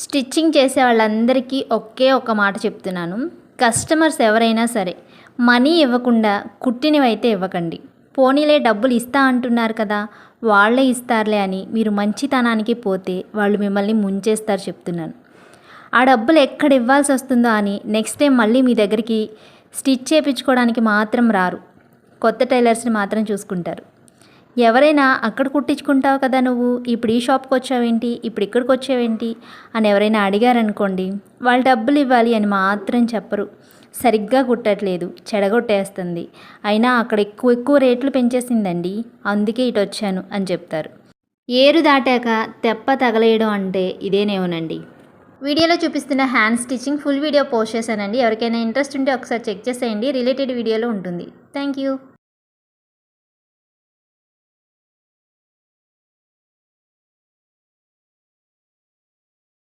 Stitching చేసే వాళ్ళందరికీ ఒకే ఒక మాట చెప్తున్నాను. కస్టమర్స్ ఎవరైనా సరే మనీ ఇవ్వకుండా కుట్టినవైతే ఇవ్వకండి. పోనీలే డబ్బులు ఇస్తా అంటున్నారు కదా వాళ్ళే ఇస్తారులే అని మీరు మంచితనానికి పోతే వాళ్ళు మిమ్మల్ని ముంచేస్తారు చెప్తున్నాను. ఆ డబ్బులు ఎక్కడ ఇవ్వాల్సి వస్తుందో అని నెక్స్ట్ టైం మళ్ళీ మీ దగ్గరికి స్టిచ్ చేయించుకోవడానికి మాత్రం రారు. కొత్త టైలర్స్ని మాత్రం చూసుకుంటారు. ఎవరైనా అక్కడ కుట్టించుకుంటావు కదా నువ్వు? ఇప్పుడు ఈ షాప్కి వచ్చావేంటి? ఇప్పుడు ఇక్కడికి వచ్చావేంటి? అని ఎవరైనా అడిగారనుకోండి వాళ్ళు డబ్బులు ఇవ్వాలి అని మాత్రం చెప్పరు. సరిగ్గా కుట్టట్లేదు చెడగొట్టేస్తుంది. అయినా అక్కడ ఎక్కువ ఎక్కువ రేట్లు పెంచేసిందండి. అందుకే ఇటు వచ్చాను అని చెప్తారు. ఏరు దాటాక తెప్ప తగలేయడం అంటే ఇదేనేమోనండి. వీడియోలో చూపిస్తున్న hand stitching full video post చేశానండి. ఎవరికైనా ఇంట్రెస్ట్ ఉంటే ఒకసారి చెక్ చేసేయండి. రిలేటెడ్ వీడియోలో ఉంటుంది. Thank you.